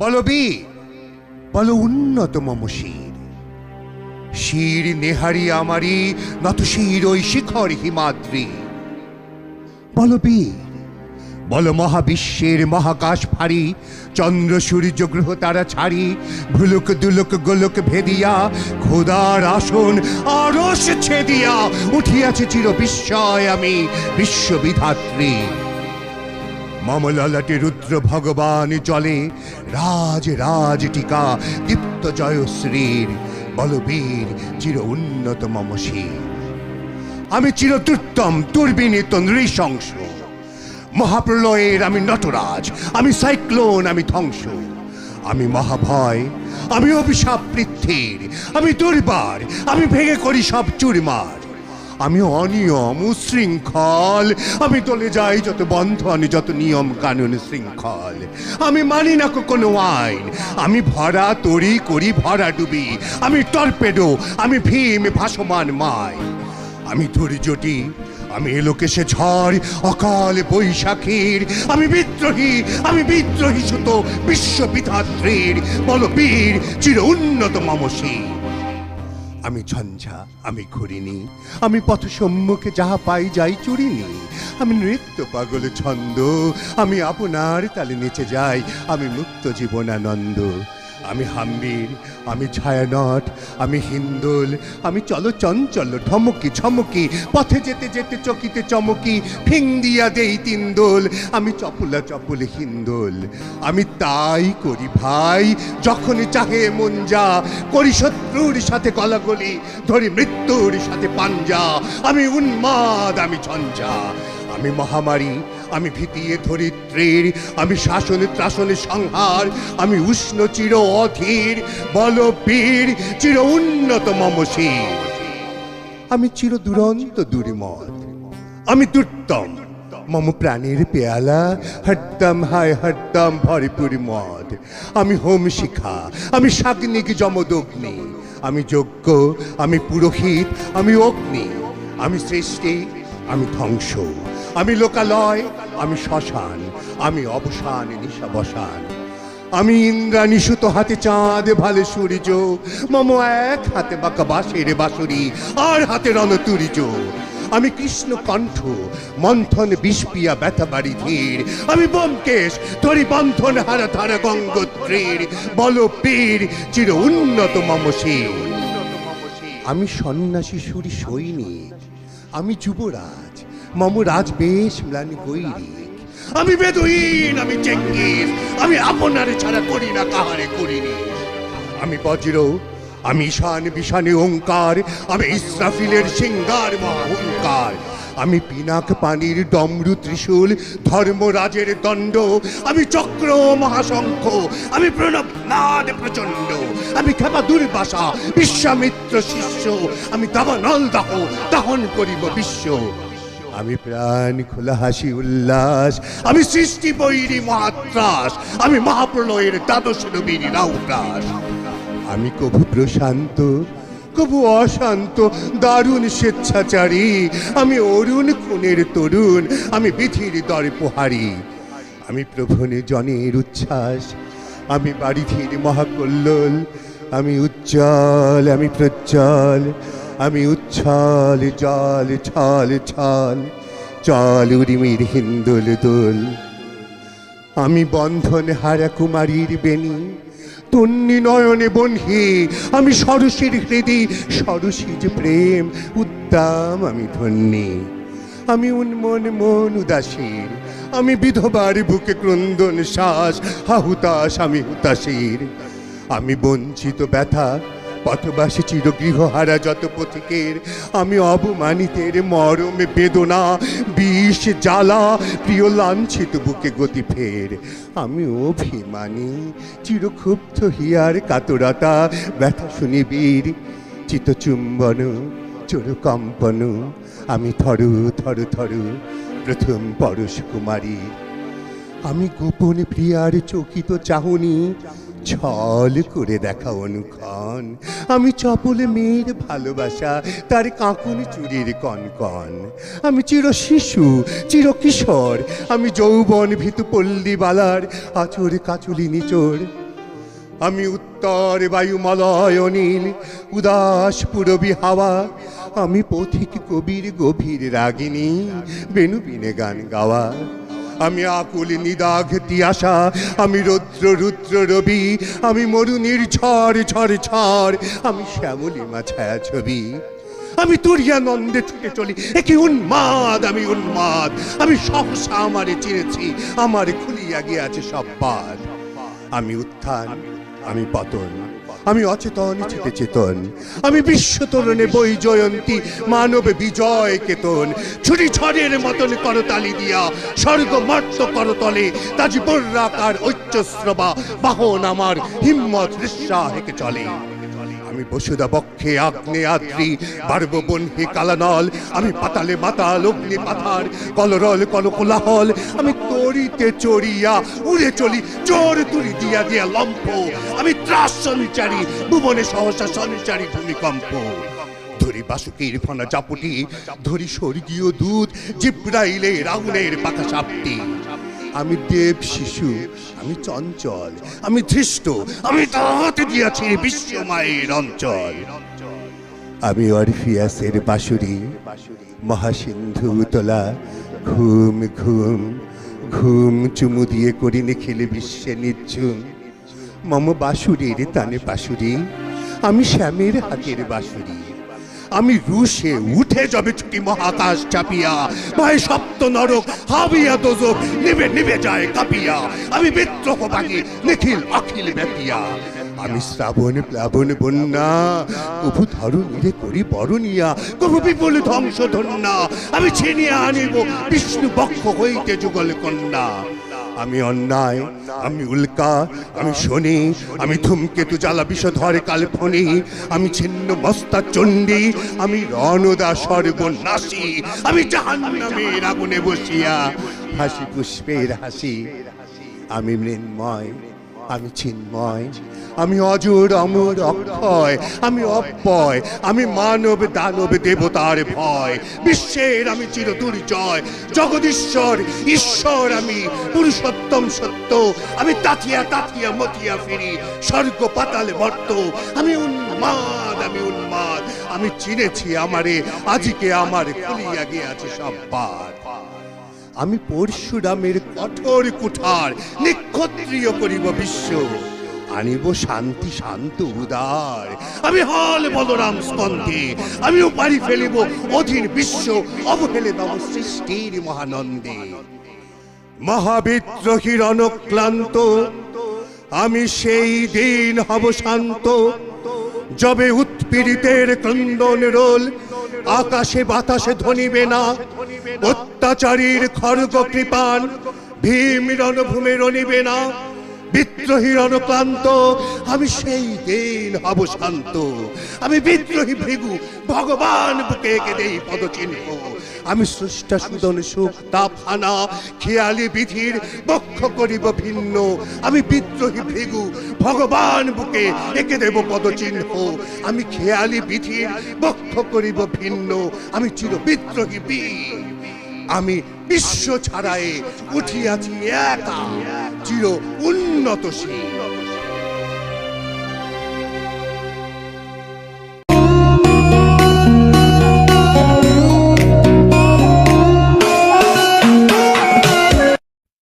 বলো বীর, বলো উন্নত মম শির শির নেহারি আমারি, নত শির ওই শিখর হিমাদ্রি। বলো বীর, বল মহাবিশ্বের মহাকাশ ফাড়ি চন্দ্র সূর্য গ্রহ তারা ছাড়ি, ভুলুক দুলুক গোলক ভেদিয়া, খোদার আসন আরস ছেদিয়া, উঠিয়াছে চির বিস্ময় আমি বিশ্ববিধাত্রী। মমললাটে রুদ্র ভগবান চলে। রাজ রাজ টিকা, দীপ্ত জয়শ্রীর বলবীর চির উন্নত মম শির। আমি চিরদুত্তম দুর্বিনীত, নৃশংস। মহাপ্রলয়ের আমি নটরাজ, আমি সাইক্লোন, আমি ধ্বংস। আমি মহাভয়, আমি অভিশাপ পৃথ্বীর, আমি দুর্বার, আমি ভেঙে করি সব চুরমার। আমি অনিয়ম উশৃঙ্খল। আমি চলে যাই যত বন্ধন, যত নিয়ম কানুন শৃঙ্খল। আমি মানি না কোনো আইন। আমি ভরা তরি করি ভরা ডুবি। আমি টর্পেডো, আমি ভীম ভাসমান মাই। আমি ধৈর্যটি, আমি এলোকেশে ঝড়, অকাল বৈশাখীর। আমি বিদ্রোহী আমি বিদ্রোহী সুত বিশ্ববিধাত্রীর বলবীর চির উন্নত মমসী আমি ঝঞ্ঝা আমি ঘুরিনি আমি পথ সম্মুখে যাহা পাই যাই চুরিনি আমি নৃত্য পাগল ছন্দ, আমি আপনার তালে নেচে যাই, আমি মুক্ত জীবনানন্দ। আমি হাম্বির, আমি ছায়ানট, আমি হিন্দুল, আমি চলো চঞ্চল ঢমকি ঝমকি, পথে যেতে যেতে চকিতে চমকি, ফিং দিয়া দেই তিনদোল, আমি চপলা চপলে হিন্দোল, আমি তাই করি ভাই, যখনই চাহে মন যা, করি শত্রুর সাথে গলাগলি, ধরি মৃত্যুর সাথে পাঞ্জা, আমি উন্মাদ, আমি ঝঞ্ঝা, আমি মহামারী আমি ভীতিয়ে ধরিত্রীর, আমি শাসনে ত্রাসনে সংহার, আমি উষ্ণ চির অধীর বল বীর চির উন্নত মমশীর আমি চির দুরন্ত দুরিমত আমি দুর্তম মম প্রাণের পেয়ালা, হরদম হায় হরদম ভরপুর মদ। আমি হোম শিখা, আমি সাগ্নিক যমদগ্নি, আমি যজ্ঞ, আমি পুরোহিত, আমি অগ্নি, আমি সৃষ্টি, আমি ধ্বংস। আমি লোকালয়, আমি শ্মশান, আমি অবসান নিশাবসান আমি ইন্দ্রাণী সুতো হাতে চাঁদ, ভালে সূর্য, মম এক হাতে বাঁকা বাঁশের বাঁশরি, আর হাতে রণতুরিজ আমি কৃষ্ণ কণ্ঠ, মন্থন বিষপিয়া ব্যথা বাড়ি ধীর। আমি ব্যোমকেশ তরি বন্ধন হারা ধারা গঙ্গোত্রীর। বল পীর, চির উন্নত মমশীর আমি সন্ন্যাসী সুরি সৈনিক, আমি যুবরাজ। মম রাজ বেশ ম্লানি গৈরিক আমি বেদুইন, আমি চেঙ্গিস আমি আপনারে ছাড়া করি না, কাহারে করিনি আমি বজ্র, আমি ঈশান বিশানে ওঙ্কার, আমি ইসরাফিলের সিঙ্গার মহাহংকার আমি পিনাক পানির ডমরু ত্রিশূল, ধর্মরাজের দণ্ড। আমি চক্র মহাশঙ্খ, আমি প্রণব নাদ প্রচণ্ড। আমি খেপা দুর্বাসা, বিশ্বামিত্র শিষ্য। আমি দাবানল দাহ, দাহন করিব বিশ্ব। আমি প্রাণ খোলা, হাসি উল্লাস, আমি সৃষ্টি বৈরী মহাত্রাস, আমি মহাপ্রলয়ের দ্বাদশ নবীর রাউরাস আমি কভু প্রশান্ত, কভু অশান্ত, দারুণ স্বেচ্ছাচারী, আমি অরুণ খুনের তরুণ, আমি বিধির দরে পোহারি। আমি প্রভনে জনের উচ্ছ্বাস, আমি বাড়ি বাড়িধির মহাকল্লোল, আমি উজ্জ্বল, আমি প্রজ্জ্বল আমি উচ্ছল, জল, ছল ছল, চল, উরিমির হিন্দোল দোল। আমি বন্ধন হারা কুমারীর বেনি তন্নি নয়নে বনহি আমি সরসীর হৃদি সরসীজ প্রেম, উদ্দাম আমি ধন্যী। আমি উন্মন মন উদাসীর আমি বিধবার বুকে ক্রন্দন শ্বাস হাহুতাস আমি হুতাশীর। আমি বঞ্চিত ব্যথা পথবাসী চিরগৃহহারা যত পথিকের, আমি অবমানিতের মরমে বেদনা, বিষ জ্বালা, প্রিয় লাঞ্ছিত বুকে গতি ফের। আমি অভিমানী, চিরক্ষুব্ধ হিয়ার কাতরতা, ব্যথা শুনিবীর চিতচুম্বন চোরকম্পন, আমি থরু থরু থরু, প্রথম পরশ কুমারী। আমি গোপন প্রিয়ার চকিত চাহনি ছল করে দেখা অনুক্ষণ। আমি চপলে মেয়ের ভালোবাসা, তার কাঁকুন চুরির কনকন। আমি চির শিশু, চির কিশোর, আমি যৌবন ভীতু পল্লী বালার, আচর কাচুলি নিচোর। আমি উত্তর বায়ুমলয় নীল উদাস পুরবী হাওয়া। আমি পথিক কবির গভীর রাগিনী, বেনু বিনে গান গাওয়া। আমি আকুল নিদাঘ তিয়াসা আমি রৌদ্র রুদ্র রবি, আমি মরুনির ঝড় ঝড় ঝড়, আমি শ্যামলী মা ছায়া ছবি। আমি তুরিয়া নন্দে ছুটে চলি একে উন্মাদ, আমি উন্মাদ, আমি সহসা আমারে চিনেছি, আমার খুলিয়া গিয়াছে সব পার আমি উত্থান, আমি পতন আমি অচেতন চিতে চেতন। আমি বিশ্ব তরণে বই জয়ন্তী মানব বিজয় কেতন। ছুটি ছড়ের মতন করতালি দিয়া স্বর্গ মর্ত করতলে রাখার বর্রাকার ঐচ্যশ্রবা বাহন আমার হিম্মত নিঃশ্বাহেকে হেকে চলে। বসুদা বক্ষে আগ্নে আদ্রি বারব বনহে কালানল। আমি পাতালে মাতাল, অগ্নি পাথার কলরল কল কোলাহল আমি তরিতে চড়িয়া, উড়ে চলি জোর তুলি দিয়া দিয়া লম্প। আমি ত্রাস সঞ্চারী, ভুবনে সহসা সঞ্চারী ভূমিকম্প। ধরি বাসুকির ফনা চাপুটি ধরি স্বর্গীয় দুধ জিব্রাইলে রাহুলের পাখা সাপটি আমি দেব শিশু, আমি চঞ্চল, আমি ধৃষ্ট, আমি তাহাতে দিয়াছি বিশ্ব মায়ের অঞ্চল। আমি অরফিয়াসের বাঁশুরি, মহাসিন্ধু তোলা ঘুম ঘুম ঘুম চুমু দিয়ে করি নিখিল বিশ্বে নির্ঝুম। মম বাঁশুরির তানে বাঁশুরি, আমি শ্যামের হাতের বাঁশুরি। আমি রুশে উঠে যাবে ছুটি মহাকাশ চাপিয়া। ভাই সপ্ত নরক, হাবিয়া দোজক, নিবে নিবে যায় কাঁপিয়া। আমি বিদ্রোহ ভাঙি নিখিল অখিল ব্যাপিয়া। আমি শ্রাবণ, প্লাবন, বন্যা কভু ধরণীরে করি বরণিয়া। কভু বিপুল ধ্বংস ধন্যা, আমি ছিনিয়ে আনিব, বিষ্ণু বক্ষ হইতে যুগল কন্যা। আমি অন্যায়, আমি উল্কা, আমি শনি, আমি ধূমকেতু জ্বালা বিষধরে কালফনি আমি ছিন্ন মস্তা চণ্ডী, আমি রণদা সর্বনাশী, আমি জাহান্নামের আগুনে বসিয়া হাসি পুষ্পের হাসি, আমি মৃন্ময়, আমি চিন্ময় আমি অজর অমর অক্ষয়, আমি অব্যয়, আমি মানব দানব দেবতার ভয়। বিশ্বের আমি চির দুর্জয়, জগদীশ্বর, ঈশ্বর আমি, পুরুষোত্তম সত্য, আমি তাথিয়া তাথিয়া মতিয়া ফিরি স্বর্গ পাতালে মর্ত, আমি উন্মাদ আমি উন্মাদ, আমি চিনেছি আমারে, আজকে আমার খুলিয়া গিয়াছে সব পার আমি পরশুরামের কঠোর কুঠার, নিক্ষত্রিয় করিব বিশ্ব। আনিব শান্তি, শান্ত উদার। আমি হল বলরাম স্কন্ধে, আমিও পারি ফেলিব অধীর বিশ্ব অবহেলে তব সৃষ্টির মহানন্দে। মহাবিদ্রোহীর অনক্লান্ত আমি সেই দিন হব শান্ত, যবে উৎপীড়িতের ক্রন্দন রোল, আকাশে বাতাসে ধ্বনিবে না। অত্যাচারীর খড়গ কৃপান, ভীম রণভূমে রণিবে না। বিদ্রোহী রণক্লান্ত, আমি সেই দিন হব শান্ত। আমি বিদ্রোহী ভৃগু, ভগবান বুকে এঁকে দেই পদচিহ্ন। আমি স্রষ্টা সুদন সুখ তাপহানা খেয়ালি বিধির বক্ষ করিব ভিন্ন। আমি বিদ্রোহী ভৃগু, ভগবান বুকে এঁকে দেব পদচিহ্ন। আমি খেয়ালি বিধির বক্ষ করিব ভিন্ন। আমি চির বিদ্রোহী বীর। আমি বিশ্ব ছাড়ায়ে উঠিয়াছি একা। চির উন্নতশীল